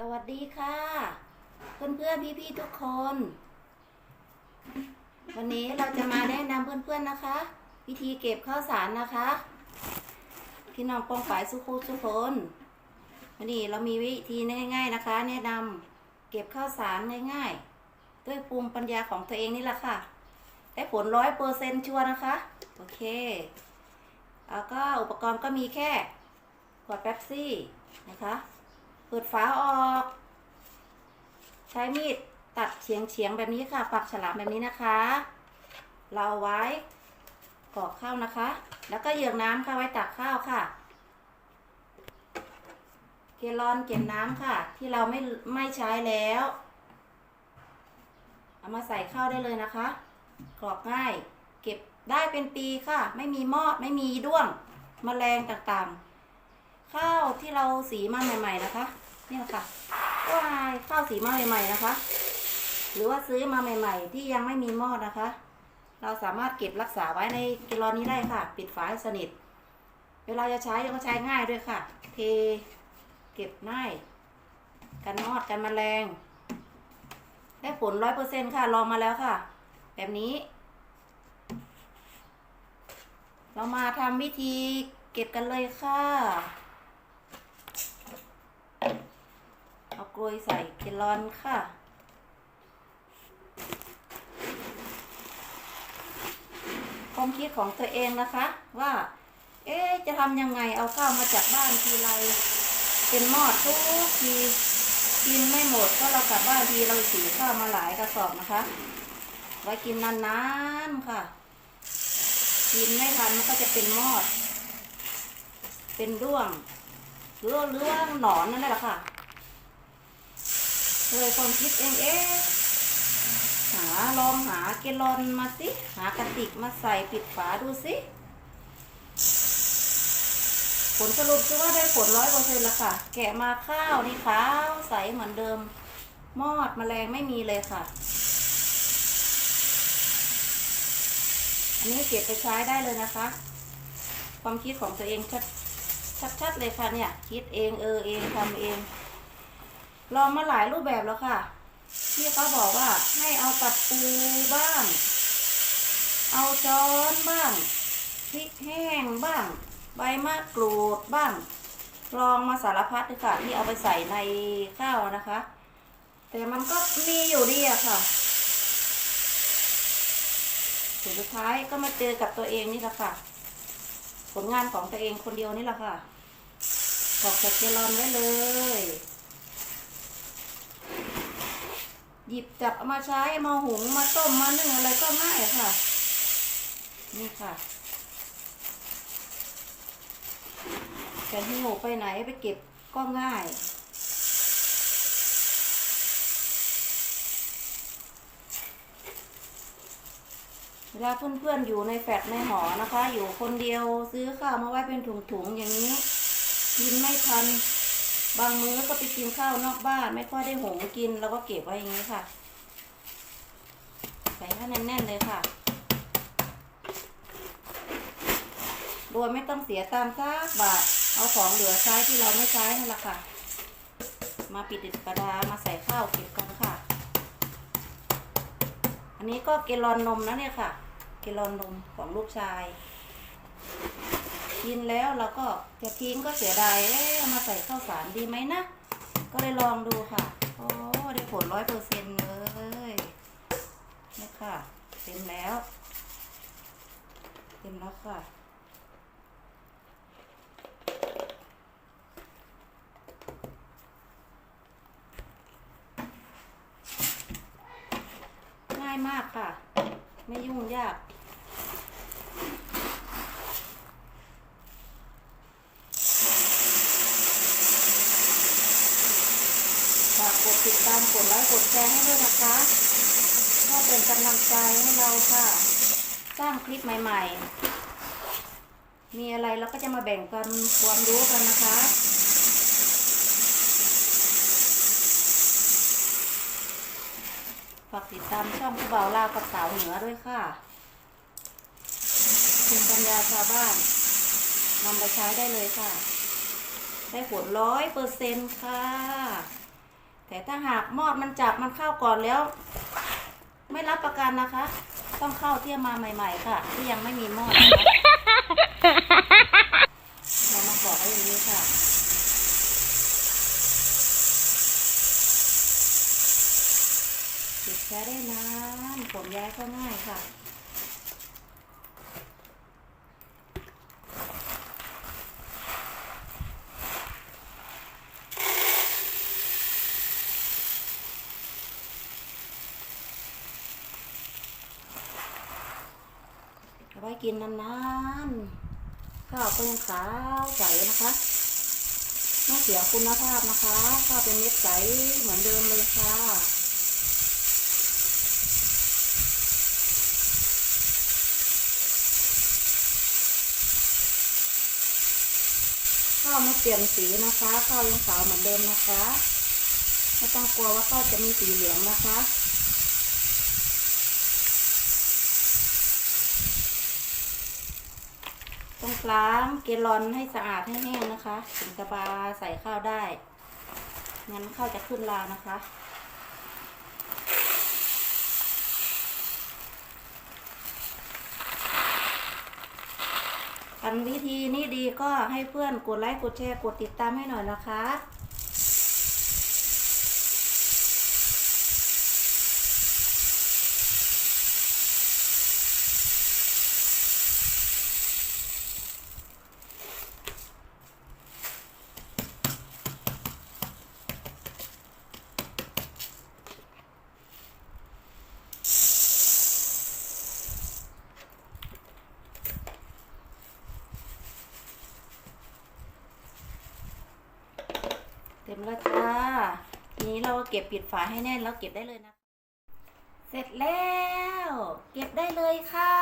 สวัสดีค่ะ เพื่อนเพื่อนพี่พี่ทุกคน วันนี้เราจะมาแนะนำเพื่อนๆนนะคะ วิธีเก็บข้าวสารนะคะ พี่น้องปองฝ่ายสุขุทุกคนวันนี้เรามีวิธีง่ายๆนะคะ แนะนำเก็บข้าวสารง่ายๆ ด้วยภูมิปัญญาของตัวเองนี่แหละค่ะ ได้ผลร้อยเปอร์เซนชัวร์นะคะ โอเคแล้วก็อุปกรณ์ก็มีแค่ขวดแป๊บซี่นะคะ เปิดฝาออก ใช้มีดตัดเฉียงเฉียงๆแบบนี้ค่ะ ปักฉลามแบบนี้นะคะ เราเอาไว้กรอกข้าวนะคะ แล้วก็เหยือกน้ำค่ะไว้ตักข้าวค่ะ เกลอนเก็บน้ำค่ะ ที่เราไม่ไม่ใช้แล้ว เอามาใส่ข้าวได้เลยนะคะ กรอกง่าย เก็บได้เป็นปีค่ะ ไม่มีมอดไม่มีด้วงมแมลงต่างๆ ข้าวที่เราสีมาใหม่ ๆ นะคะ นี่แหละค่ะว้ายข้าวสีมาใหม่ ๆ นะคะ หรือว่าซื้อมาใหม่ ๆ ที่ยังไม่มีมอดนะคะ เราสามารถเก็บรักษาไว้ในกิโลนี้ได้ค่ะ ปิดฝาให้สนิท เวลาจะใช้ก็ใช้ง่ายด้วยค่ะ เทเก็บง่าย กันมอดกันแมลง ได้ผลร้อยเปอร์เซ็นค่ะ ลองมาแล้วค่ะ แบบนี้ เรามาทำวิธีเก็บกันเลยค่ะ เอา กลวยใส่เกลอนค่ะ ความคิดของตัวเองนะคะ ว่า เอ๊ะจะทำยังไงเอาข้าวมาจากบ้านทีไรเป็นหมอดทุกทีกินไม่หมดก็เรากลับบ้านทีเราสีข้าวมาหลายกระสอบนะคะ ไว้กินนานๆค่ะ กินไม่ทันมันก็จะเป็นมอด เป็นร่วงหรือหรือว่าหนอนนั่นแหละค่ะ เลยความคิดเองเอ๊ะหาลองหาเกลอนมาสิ หากระติกมาใส่ปิดฝาดูสิ ผลสรุปคือว่าได้ผลร้อยเปอร์เซ็นต์ละค่ะ แกะมาข้าวนี่ขาวใสเหมือนเดิม มอดแมลงไม่มีเลยค่ะ อันนี้เก็บไปใช้ได้เลยนะคะ ความคิดของตัวเองชัดชัดๆเลยค่ะเนี่ย คิดเองเออเองทำเอง ลองมาหลายรูปแบบแล้วค่ะ ที่เขาบอกว่าให้เอาตัดปูบ้าง เอาช้อนบ้างพริกแห้งบ้าง ใบมะกรูดบ้าง ลองมาสารพัดเลยค่ะที่เอาไปใส่ในข้าวนะคะ แต่มันก็มีอยู่ดีอะค่ะสุดท้ายก็มาเจอกับตัวเองนี่แหละค่ะ ผลงานของตัวเองคนเดียวนี่แหละค่ะกรอกจากเกลอนไว้เลย หยิบจับเอามาใช้มาหุงมาต้มมานึ่งอะไรก็ง่ายค่ะ นี่ค่ะจะหิ้วไปไหนไปเก็บก็ง่ายเวลาเพื่อนๆอยู่ในแฟลตในหอนะคะ อยู่คนเดียวซื้อข้าวมาไว้เป็นถุงๆอย่างนี้กินไม่ทัน บางมื้อก็ไปกินข้าวนอกบ้าน ไม่ค่อยได้หุงกินเราก็เก็บไว้อย่างนี้ค่ะ ใส่ให้แน่นๆเลยค่ะโดยไม่ต้องเสียตามซักบาท เอาของเหลือใช้ที่เราไม่ใช้นั่นแหละค่ะ มาปิดติดกระดามาใส่ข้าวเก็บกันค่ะ อันนี้ก็เกลอนนมนะเนี่ยค่ะ เกลอนนมของลูกชาย กินแล้วเราก็จะทิ้งก็เสียดายเอ๊ะมาใส่ข้าวสารดีไหมนะ ก็เลยลองดูค่ะ โอ้ได้ผลร้อยเปอร์เซ็นต์เลยนี่ค่ะ เต็มแล้ว เต็มแล้วค่ะง่ายมากค่ะ ไม่ยุ่งยาก ฝากกดติดตามกดไลค์กดแชร์ให้ด้วยนะคะเพื่อเป็นกำลังใจให้เราค่ะ สร้างคลิปใหม่ๆ มีอะไรเราก็จะมาแบ่งกันความรู้กันนะคะฝากติดตามช่องผู้เบาลาวกับสาวเหนือด้วยค่ะคุณปัญญาชาวบ้านนำไปใช้ได้เลยค่ะ ได้ผลร้อยเปอร์เซ็นต์ค่ะ แต่ถ้าหากมอดมันจับมันเข้าก่อนแล้ว ไม่รับประกันนะคะ ต้องเข้าเที่ยมาใหม่ ๆ ค่ะ ที่ยังไม่มีมอดเรามาบอกไว้อย่างนี้ค่ะติดแช้ได้นานผมย้ายก็ง่ายค่ะ ว้กินนานๆข้าวก็ยังขาวใสนะคะไม่เสียคุณภาพนะคะข้าวเป็นเม็ดใสเหมือนเดิมเลยค่ะข้าวไม่เปลี่ยนสีนะคะข้าวยังขาวเหมือนเดิมนะคะ ไม่ต้องกลัวว่าข้าวจะมีสีเหลืองนะคะ ต้องล้างเกลอนให้สะอาดให้แห้งนะคะถึงจะบาใส่ข้าวได้ งั้นข้าวจะขึ้นลานะคะกันวิธีนี้ดีก็ให้เพื่อนกดไลค์กดแชร์กดติดตามให้หน่อยนะคะ มแล้วจ้าทีนี้เราเก็บปิดฝาให้แน่นแล้วเก็บได้เลยนะ เสร็จแล้ว เก็บได้เลยค่ะ